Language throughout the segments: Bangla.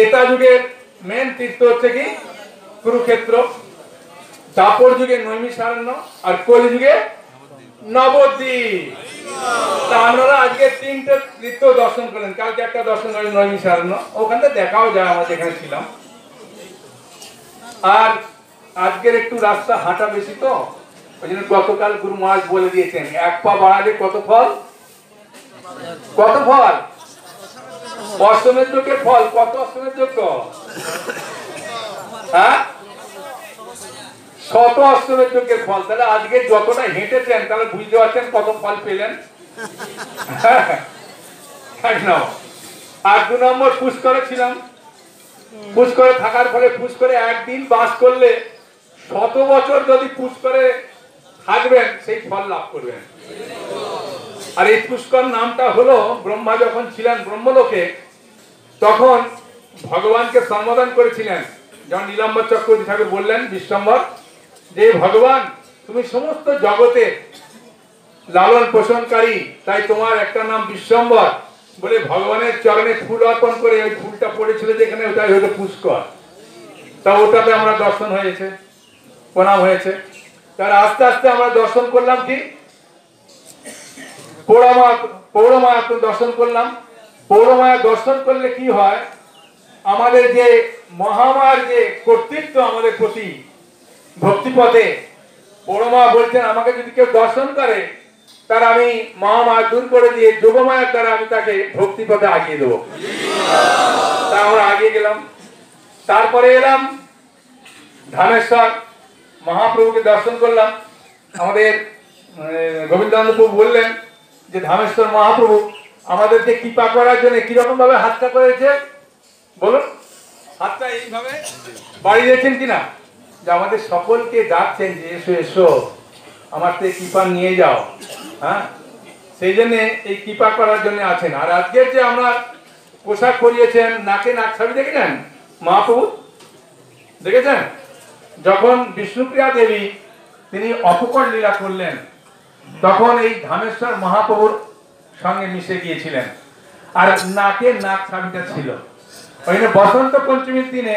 ত্রেতা যুগের মেন তীর্থ হচ্ছে কি? কুরুক্ষেত্র, দাপর যুগে নৈমিষারণ্য আর কলি যুগে নবদ্বীপ। তা আপনারা আজকে তিনটে তীর্থ দর্শন করলেন। কালকে একটা দর্শন করলেন নৈমিষারণ্য। ওখানে দেখাও যায়, আমরা যেখানে ছিলাম। আর আজকের একটু রাস্তা হাঁটা বেশি তো, ওই জন্য গতকাল গুরু মহারাজ বলে দিয়েছেন, এক পা বাড়ালে কত ফল? কত ফল? অষ্টমের যোগ্যের ফল, কত অষ্টমের যোগ্য? হ্যাঁ? শত অষ্টমের যোগ্যের ফল। তাহলে আজকে যতটা হেঁটেছেন, তাহলে বুঝতে পারছেন কত ফল পেলেন। আর দু নম্বর পুষ্করে ছিলাম পুষ্করে থাকার ফলে পুষ্করে একদিন বাস করলে শত বছর যদি পুষ্করে থাকবেন, সেই ফল লাভ করবেন। আর এই পুষ্কর নামটা হলো, ব্রহ্মা যখন ছিলেন ব্রহ্মলোকে তখন ভগবানকে সম্বোধন করেছিলেন। যখন নীলাম্বর চক্রবর্তী ঠাকুর বললেন বিশ্বম্বর যে ভগবান, তুমি সমস্ত জগতে লালন পোষণকারী, তাই তোমার একটা নাম বিশ্বম্বর বলে ভগবানের চরণে ফুল অর্পণ করে ওই ফুলটা পড়েছিল যেখানে ওটাই হলো পুষ্কর। তা ওটাতে আমরা দর্শন হয়েছে, প্রণাম হয়েছে। তার আস্তে আস্তে আমরা দর্শন করলাম কি? পৌরমা পৌরমায়া দর্শন করলাম। পৌরমায়া দর্শন করলে কি হয়? আমাদের যে মহামার যে কর্তৃত্ব আমাদের প্রতি ভক্তিপথে পৌরমা বলছেন, আমাকে যদি কেউ দর্শন করে, তার আমি মহামায়া দূর করে দিয়ে যোগমায়ার দ্বারা আমি তাকে ভক্তিপথে আগিয়ে দেবো। তা আমরা আগিয়ে গেলাম। তারপরে এলাম ধামেশ্বর, মহাপ্রভুকে দর্শন করলাম। আমাদের গোবিন্দানন্দ প্রভু বললেন যে, ধামেশ্বর মহাপ্রভু আমাদেরকে কৃপা করার জন্য কীরকম ভাবে হাতটা করেছে? বলুন। হাতটা এইভাবে। বাড়ি দিয়েছেন কিনা? যে আমাদের সকলকে ডাকছেন যে এসো এসো। আমার থেকে কৃপা নিয়ে যাও। হ্যাঁ? সেই জন্য এই কৃপা করার জন্য আছেন। আর আজকের যে আমরা পোশাক পরিয়েছেন নাকে নাক ছাবি দেখেছেন? মহাপ্রভু? দেখেছেন? যখন বিষ্ণুপ্রিয়া দেবী তিনি অপকর লীলা করলেন তখন এই ধামেশ্বর মহাপ্রভুর সঙ্গে মিশে গিয়েছিলেন। আর নাকে নাক ছাবিটা ছিল। ওই বসন্ত পঞ্চমীর দিনে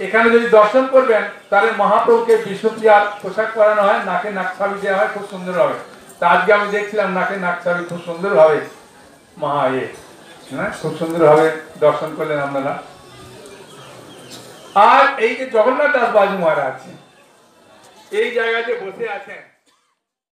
এখানে যদি দর্শন করবেন, তাহলে মহাপ্রভুকে বিষ্ণুপ্রিয়ার পোশাক পরানো হয়, নাকে নাক ছাবি দেওয়া হয়, খুব সুন্দর হবে। তা আজকে আমি দেখছিলাম নাকে নাক ছাবি খুব সুন্দর হবে মহা ইয়ে হ্যাঁ? খুব সুন্দর হবে দর্শন করলেন আপনারা। আর এই যে জগন্নাথ দাস বাজু মহারাজ, এই জায়গাতে বসে আছেন।